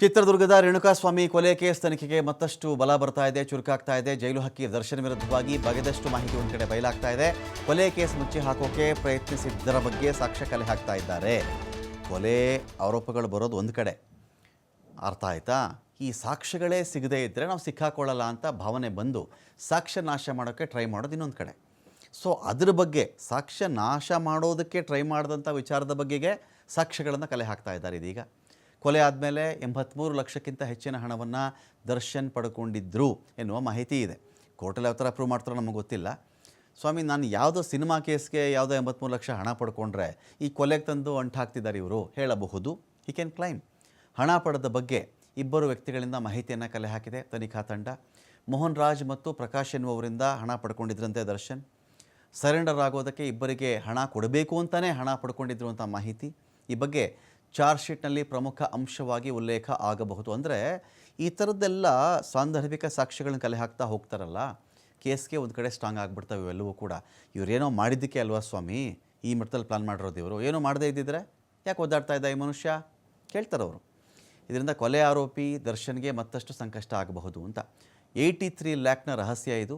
ಚಿತ್ರದುರ್ಗದ ರೇಣುಕಾಸ್ವಾಮಿ ಕೊಲೆ ಕೇಸ್ ತನಿಖೆಗೆ ಮತ್ತಷ್ಟು ಬಲ ಬರ್ತಾ ಇದೆ, ಚುರುಕಾಗ್ತಾ ಇದೆ. ಜೈಲು ಹಕ್ಕಿ ದರ್ಶನ ವಿರುದ್ಧವಾಗಿ ಬಗೆದಷ್ಟು ಮಾಹಿತಿ ಒಂದು ಕಡೆ ಬಯಲಾಗ್ತಾ ಇದೆ. ಕೊಲೆ ಕೇಸ್ ಮುಚ್ಚಿ ಹಾಕೋಕೆ ಪ್ರಯತ್ನಿಸಿದ್ದರ ಬಗ್ಗೆ ಸಾಕ್ಷ್ಯ ಕಲೆ ಹಾಕ್ತಾ ಇದ್ದಾರೆ. ಕೊಲೆ ಆರೋಪಗಳು ಬರೋದು ಒಂದು ಕಡೆ. ಅರ್ಥ ಆಯ್ತಾ? ಈ ಸಾಕ್ಷ್ಯಗಳೇ ಸಿಗದೇ ಇದ್ದರೆ ನಾವು ಸಿಕ್ಕಾಕೊಳ್ಳಲ್ಲ ಅಂತ ಭಾವನೆ ಬಂದು ಸಾಕ್ಷ್ಯ ನಾಶ ಮಾಡೋಕ್ಕೆ ಟ್ರೈ ಮಾಡೋದು ಇನ್ನೊಂದು ಕಡೆ. ಸೊ ಅದ್ರ ಬಗ್ಗೆ ಸಾಕ್ಷ್ಯ ನಾಶ ಮಾಡೋದಕ್ಕೆ ಟ್ರೈ ಮಾಡಿದಂಥ ವಿಚಾರದ ಬಗ್ಗೆಗೆ ಸಾಕ್ಷ್ಯಗಳನ್ನು ಕಲೆ ಹಾಕ್ತಾ ಇದ್ದಾರೆ ಇದೀಗ. ಕೊಲೆ ಆದಮೇಲೆ ಎಂಬತ್ತ್ಮೂರು ಲಕ್ಷಕ್ಕಿಂತ ಹೆಚ್ಚಿನ ಹಣವನ್ನು ದರ್ಶನ್ ಪಡ್ಕೊಂಡಿದ್ದರು ಎನ್ನುವ ಮಾಹಿತಿ ಇದೆ. ಕೋರ್ಟಲ್ಲಿ ಯಾವ ಥರ ಪ್ರೂವ್ ಮಾಡ್ತಾರೋ ನಮಗೆ ಗೊತ್ತಿಲ್ಲ. ಸ್ವಾಮಿ, ನಾನು ಯಾವುದೋ ಸಿನಿಮಾ ಕೇಸ್ಗೆ ಯಾವುದೋ ಎಂಬತ್ತ್ಮೂರು ಲಕ್ಷ ಹಣ ಪಡ್ಕೊಂಡ್ರೆ ಈ ಕೊಲೆಗೆ ತಂದು ಅಂಟು ಹಾಕ್ತಿದ್ದಾರೆ ಇವರು ಹೇಳಬಹುದು? ಹಿ ಕ್ಯಾನ್ ಕ್ಲೈಮ್ ಹಣ ಪಡೆದ ಬಗ್ಗೆ ಇಬ್ಬರು ವ್ಯಕ್ತಿಗಳಿಂದ ಮಾಹಿತಿಯನ್ನು ಕಲೆ ಹಾಕಿದೆ ತನಿಖಾ ತಂಡ. ಮೋಹನ್ ರಾಜ್ ಮತ್ತು ಪ್ರಕಾಶ್ ಎನ್ನುವರಿಂದ ಹಣ ಪಡ್ಕೊಂಡಿದ್ರಂತೆ ದರ್ಶನ್. ಸರೆಂಡರ್ ಆಗೋದಕ್ಕೆ ಇಬ್ಬರಿಗೆ ಹಣ ಕೊಡಬೇಕು ಅಂತಲೇ ಹಣ ಪಡ್ಕೊಂಡಿದ್ರು ಅಂತ ಮಾಹಿತಿ. ಈ ಬಗ್ಗೆ ಚಾರ್ಜ್ ಶೀಟ್ನಲ್ಲಿ ಪ್ರಮುಖ ಅಂಶವಾಗಿ ಉಲ್ಲೇಖ ಆಗಬಹುದು. ಅಂದರೆ ಈ ಥರದ್ದೆಲ್ಲ ಸಾಂದರ್ಭಿಕ ಸಾಕ್ಷ್ಯಗಳನ್ನ ಕಲೆ ಹಾಕ್ತಾ ಹೋಗ್ತಾರಲ್ಲ, ಕೇಸ್ಗೆ ಒಂದು ಕಡೆ ಸ್ಟ್ರಾಂಗ್ ಆಗಿಬಿಡ್ತವೆ ಇವೆಲ್ಲವೂ ಕೂಡ. ಇವರೇನೋ ಮಾಡಿದ್ದಕ್ಕೆ ಅಲ್ವಾ ಸ್ವಾಮಿ? ಈ ಮಟ್ಟದಲ್ಲಿ ಪ್ಲಾನ್ ಮಾಡಿರೋದು ಇವರು. ಏನೋ ಮಾಡದೇ ಇದ್ದಿದ್ರೆ ಯಾಕೆ ಒದ್ದಾಡ್ತಾ ಇದ್ದ ಈ ಮನುಷ್ಯ? ಕೇಳ್ತಾರೆ ಅವರು. ಇದರಿಂದ ಕೊಲೆ ಆರೋಪಿ ದರ್ಶನ್ಗೆ ಮತ್ತಷ್ಟು ಸಂಕಷ್ಟ ಆಗಬಹುದು ಅಂತ. ಏಯ್ಟಿ ತ್ರೀ ಲ್ಯಾಕ್ನ ರಹಸ್ಯ ಇದು.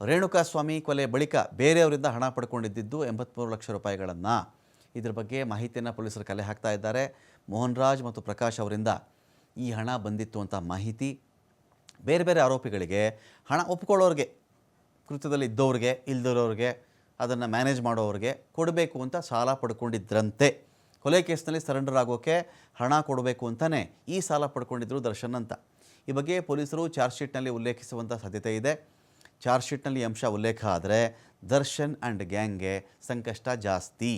ರೇಣುಕಾಸ್ವಾಮಿ ಕೊಲೆ ಬಳಿಕ ಬೇರೆಯವರಿಂದ ಹಣ ಪಡ್ಕೊಂಡಿದ್ದು ಎಂಬತ್ತ್ಮೂರು ಲಕ್ಷ ರೂಪಾಯಿಗಳನ್ನು. ಇದರ ಬಗ್ಗೆ ಮಾಹಿತಿಯನ್ನು ಪೊಲೀಸರು ಕಲೆ ಹಾಕ್ತಾ ಇದ್ದಾರೆ. ಮೋಹನ್ ರಾಜ್ ಮತ್ತು ಪ್ರಕಾಶ್ ಅವರಿಂದ ಈ ಹಣ ಬಂದಿತ್ತು ಅಂತ ಮಾಹಿತಿ. ಬೇರೆ ಬೇರೆ ಆರೋಪಿಗಳಿಗೆ ಹಣ ಒಪ್ಕೊಳ್ಳೋರಿಗೆ, ಕೃತ್ಯದಲ್ಲಿ ಇದ್ದವ್ರಿಗೆ ಇಲ್ದಿರೋರಿಗೆ, ಅದನ್ನು ಮ್ಯಾನೇಜ್ ಮಾಡೋರಿಗೆ ಕೊಡಬೇಕು ಅಂತ ಸಾಲ ಪಡ್ಕೊಂಡಿದ್ರಂತೆ. ಕೊಲೆ ಕೇಸ್ನಲ್ಲಿ ಸರೆಂಡರ್ ಆಗೋಕ್ಕೆ ಹಣ ಕೊಡಬೇಕು ಅಂತಲೇ ಈ ಸಾಲ ಪಡ್ಕೊಂಡಿದ್ದರು ದರ್ಶನ್ ಅಂತ. ಈ ಬಗ್ಗೆ ಪೊಲೀಸರು ಚಾರ್ಜ್ ಶೀಟ್ನಲ್ಲಿ ಉಲ್ಲೇಖಿಸುವಂಥ ಸಾಧ್ಯತೆ ಇದೆ. ಚಾರ್ಜ್ ಶೀಟ್ನಲ್ಲಿ ಈ ಅಂಶ ಉಲ್ಲೇಖ ಆದರೆ ದರ್ಶನ್ ಆ್ಯಂಡ್ ಗ್ಯಾಂಗ್ಗೆ ಸಂಕಷ್ಟ ಜಾಸ್ತಿ.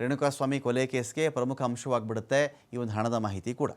ರೇಣುಕಾಸ್ವಾಮಿ ಕೊಲೆ ಕೇಸ್ಗೆ ಪ್ರಮುಖ ಅಂಶವಾಗಿಬಿಡುತ್ತೆ ಈ ಒಂದು ಹಣದ ಮಾಹಿತಿ ಕೂಡ.